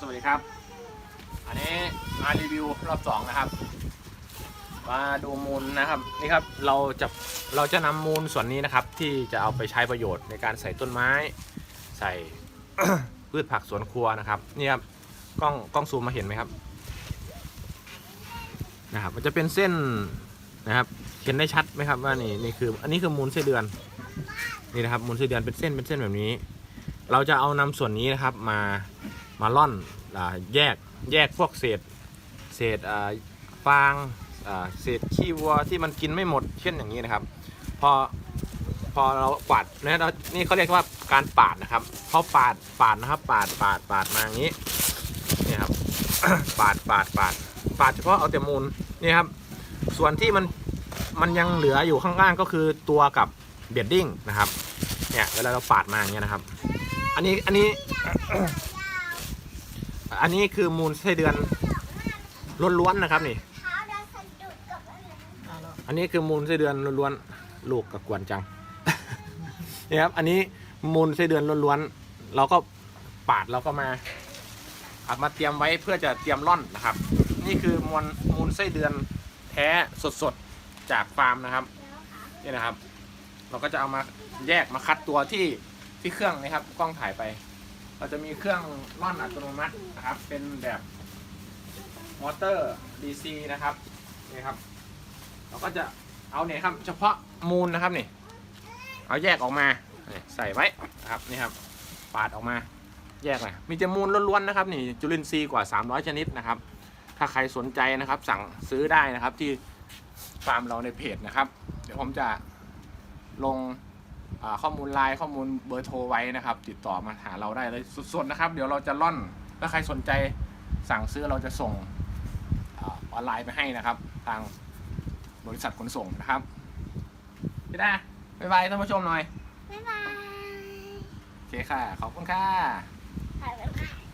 สวัสดีครับ อันนี้มารีวิวรอบสองนะครับ มาดูมูลนะครับนี่ครับเราจะเราจะนำมูลส่วนนี้นะครับ ที่จะเอาไปใช้ประโยชน์ในการใส่ต้นไม้ ใส่พืชผักสวนครัวนะครับนี่ครับกล้องกล้องซูมมาเห็นไหมครับนะครับมันจะเป็นเส้นนะครับเห็นได้ชัดไหมครับว่านี่นี่คืออันนี้คือมูลไส้เดือนนี่นะครับมูลไส้เดือนเป็นเส้นเป็นเส้นแบบนี้ เราจะเอานำส่วนนี้นะครับมา มาล่อนอแยกแยกพวกเศษเศษฟางเศษขี้วัวที่มันกินไม่หมดเช่นอย่างนี้นะครับ พอพอเราปาดนะเรานี่เขาเรียกว่าการปาดนะครับพอปาดปาดนะครับ ปาดปาดปาดมาอย่างนี้นี่ครับปาดปาดปาดปาดเฉพาะเอาแต่มูลนี่ครับ ส่วนที่มันมันยังเหลืออยู่ข้างล่างก็คือตัวกับเบียดดิ้งนะครับเนี่ยเวลาเราปาดมาอย่างเงี้ยนะครับ อันนี้อันนี้ อันนี้คือมูลไส้เดือนล้วนๆนะครับนี่เท้าเดินสะดุดกับอะไรอันนี้คือมูลไส้เดือนล้วนๆลูกกับกวนจัง นี่ครับ อันนี้มูลไส้เดือนล้วนๆเราก็ปาดเราก็มาเอามาเตรียมไว้เพื่อจะเตรียมร่อนนะครับ นี่คือมูลมูลไส้เดือนแท้สดๆจากฟาร์มนะครับนี่นะครับ เราก็จะเอามาแยกมาคัดตัวที่ที่เครื่องนะครับ กล้องถ่ายไป เราจะมีเครื่องร่อนอัตโนมัตินะครับ เป็นแบบมอเตอร์ DC นะครับนี่ครับ เราก็จะเอาเนี่ยครับ เฉพาะมูลนะครับนี่ เอาแยกออกมาใส่ไว้นะครับนี่ครับปาดออกมาแยกเลยมีแต่มูลล้วนๆนะครับนี่จุลินทรีย์กว่า 300 ชนิดนะครับ ถ้าใครสนใจนะครับ สั่งซื้อได้นะครับที่ฟาร์มเราในเพจนะครับ เดี๋ยวผมจะลง ข้อมูลไลน์ข้อมูลเบอร์โทรไว้นะครับ ติดต่อมาหาเราได้เลยสดๆนะครับ เดี๋ยวเราจะล่อนถ้าใครสนใจสั่งซื้อเราจะส่งอาออนไลน์ไปให้นะครับ ทางบริษัทขนส่งนะครับพี่ดาบ๊ายบายท่านผู้ชมหน่อยบ๊ายบายโอเคค่ะ ขอบคุณค่ะบ๊ายบาย